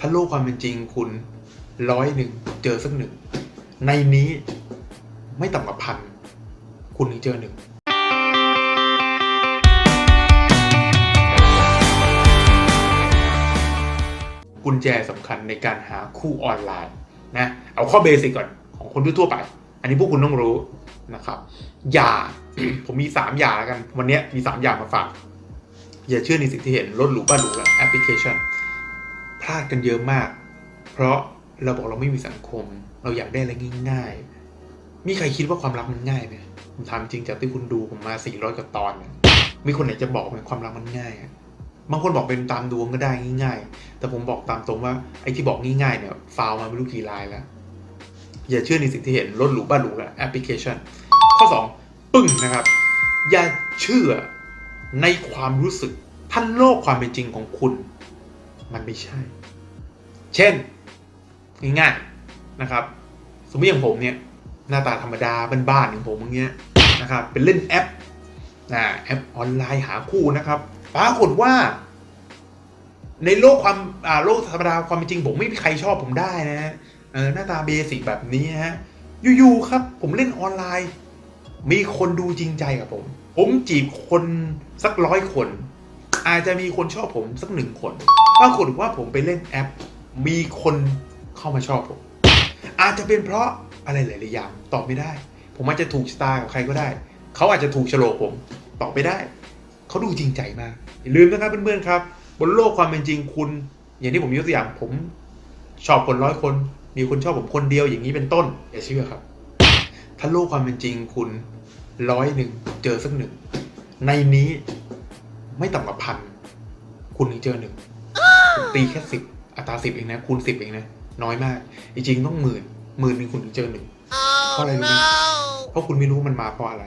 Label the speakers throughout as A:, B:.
A: ถ้าโลกความเป็นจริงคุณร้อยหนึ่งเจอสักหนึ่ง ในนี้ไม่ต่ำกว่าพันคุณถึงเจอหนึ่งกุญแจสำคัญในการหาคู่ออนไลน์นะเอาข้อเบสิกก่อนของคนทั่วไป อันนี้พวกคุณต้องรู้นะครับอย่าผมมี 3 อย่างแล้วกัน วันนี้มี 3 อย่างมาฝาก อย่าเชื่อในสิ่งที่เห็นรถหรูบ้านหรูและแอปพลิเคชัน พลาดกันเยอะมาก เพราะเราบอกเราไม่มีสังคม เราอยากได้อะไรง่ายๆ มีใครคิดว่าความรักมันง่ายไหมผมถามจริงจากที่คุณดูผมมา 400 กว่าตอนเนี่ยมีคนไหนจะบอกไหมความรักมันง่ายอะบางคนบอกเป็นตามดวงก็ได้ง่าย ๆ แต่ผมบอกตามตรงว่าไอ้ที่บอกง่ายๆเนี่ยฟาวมาไม่รู้กี่ลายแล้ว อย่าเชื่อในสิ่งที่เห็นรถหรูบ้านหรูและแอปพลิเคชัน ข้อ 2 ปึ้งนะครับ อย่าเชื่อในความรู้สึกท่านโลกความเป็นจริงของคุณ มันไม่ใช่ เช่นง่ายๆนะครับ สมมติอย่างผมเนี่ยหน้าตาธรรมดาบ้านๆอย่างผมอย่างเงี้ยนะครับเป็นเล่นแอปนะแอปออนไลน์หาคู่นะครับปรากฏว่า ในโลกความอ่าโลกธรรมดาความเป็นจริง ผมไม่มีใครชอบผมได้นะฮะหน้าตาเบสิกแบบนี้ฮะอยู่ๆครับ ผมเล่นออนไลน์ มีคนดูจริงใจกับผม ผมจีบคนสักร้อยคน อาจจะมีคนชอบผมสักหนึ่งคนปรากฏว่าผมไปเล่นแอป มีคนเข้ามาชอบผม อาจจะเป็นเพราะอะไรหลายๆอย่างตอบไม่ได้ ผมอาจจะถูกชะตากับใครก็ได้ เขาอาจจะถูกโฉลกผมตอบไม่ได้ เขาดูจริงใจมาก อย่าลืมนะครับเพื่อนๆครับ บนโลกความเป็นจริงคุณ อย่างที่ผมยกตัวอย่างผมชอบคนร้อยคน มีคนชอบผมคนเดียวอย่างนี้เป็นต้น อย่าเชื่อครับ ถ้าโลกความเป็นจริงคุณร้อยหนึ่งเจอสักหนึ่งในนี้ ไม่ต่ำกว่าพันคุณถึงเจอหนึ่งผมตีแค่สิบอัตราสิบเองนะ คูณสิบเองนะ น้อยมาก จริงๆต้องหมื่นหมื่นหนึ่งคุณถึงเจอหนึ่งเพราะอะไรรู้ไหมเพราะคุณไม่รู้มันมาเพราะอะไร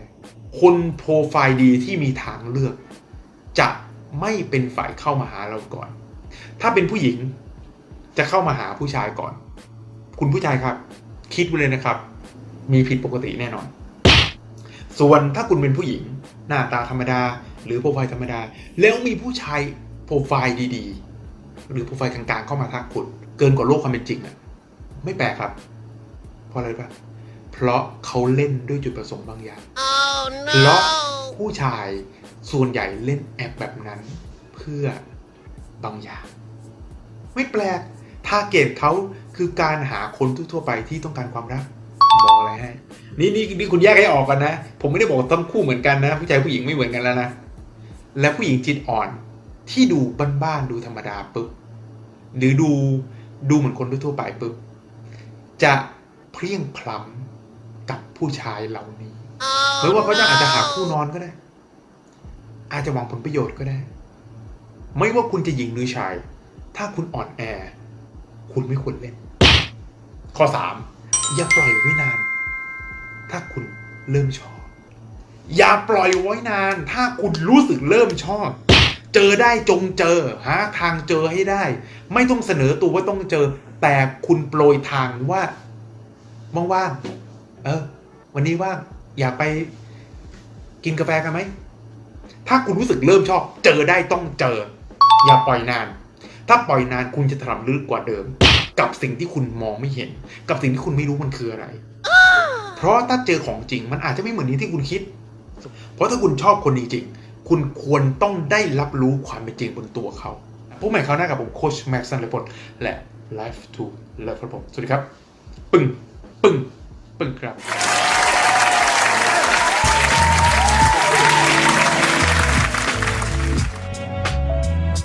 A: คนโปรไฟล์ดีที่มีทางเลือก จะไม่เป็นฝ่ายเข้ามาหาเราก่อน ถ้าเป็นผู้หญิงจะเข้ามาหาผู้ชายก่อน คุณผู้ชายครับ คิดไว้เลยนะครับ มีผิดปกติแน่นอน ส่วนถ้าคุณเป็นผู้หญิง หน้าตาธรรมดา หรือโปรไฟล์ธรรมดา แล้วมีผู้ชายโปรไฟล์ดีๆ หรือโปรไฟล์กลางๆเข้ามาทักคุณเกินกว่าโลกความเป็นจริงอะไม่แปลกครับ เพราะอะไรปะเพราะเขาเล่นด้วยจุดประสงค์บางอย่าง
B: Oh
A: เพราะ
B: no!
A: ผู้ชายส่วนใหญ่เล่นแอปแบบนั้น เพื่อบางอย่าง ไม่แปลกทาร์เก็ตเขาคือการหาคนทั่วๆไปที่ต้องการความรักบอกอะไรให้นี่นี่นี่คุณแยกให้ออกกันนะ ผมไม่ได้บอกว่าทั้งคู่เหมือนกันนะ ผู้ชายผู้หญิงไม่เหมือนกันแล้วนะ และผู้หญิงจิตอ่อนที่ดูบ้านๆดูธรรมดาปุ๊บหรือดูดูเหมือนคนทั่วๆไปปุ๊บจะเพลียงพล้ำกับผู้ชายเหล่านี้หรือว่าเขาจะอาจจะหาคู่นอนก็ได้ อาจจะหวังผลประโยชน์ก็ได้ ไม่ว่าคุณจะหญิงหรือชาย ถ้าคุณอ่อนแอ คุณไม่ควรเล่น ข้อสามอย่าปล่อยไว้นาน ถ้าคุณเริ่มชอบ อย่าปล่อยไว้นาน ถ้าคุณรู้สึกเริ่มชอบ เจอได้จงเจอ หาทางเจอให้ได้ ไม่ต้องเสนอตัวว่าต้องเจอ แต่คุณโปรยทางว่าว่างๆเออ วันนี้ว่างอยากไปกินกาแฟกันไหม ถ้าคุณรู้สึกเริ่มชอบ เจอได้ต้องเจอ อย่าปล่อยนาน ถ้าปล่อยนานคุณจะถลำลึกกว่าเดิม กับสิ่งที่คุณมองไม่เห็น กับสิ่งที่คุณไม่รู้มันคืออะไร เพราะถ้าเจอของจริงมันอาจจะไม่เหมือนนี้ที่คุณคิด เพราะถ้าคุณชอบคนจริงๆ คุณควรต้องได้รับรู้ความเป็นจริงบนตัวเขาพบใหม่คราวหน้ากับผมโคชแม็กซ์สันเลพดและ Life to Love ครับผม สวัสดีครับ ปึ้งปึ้งปึ้งครับ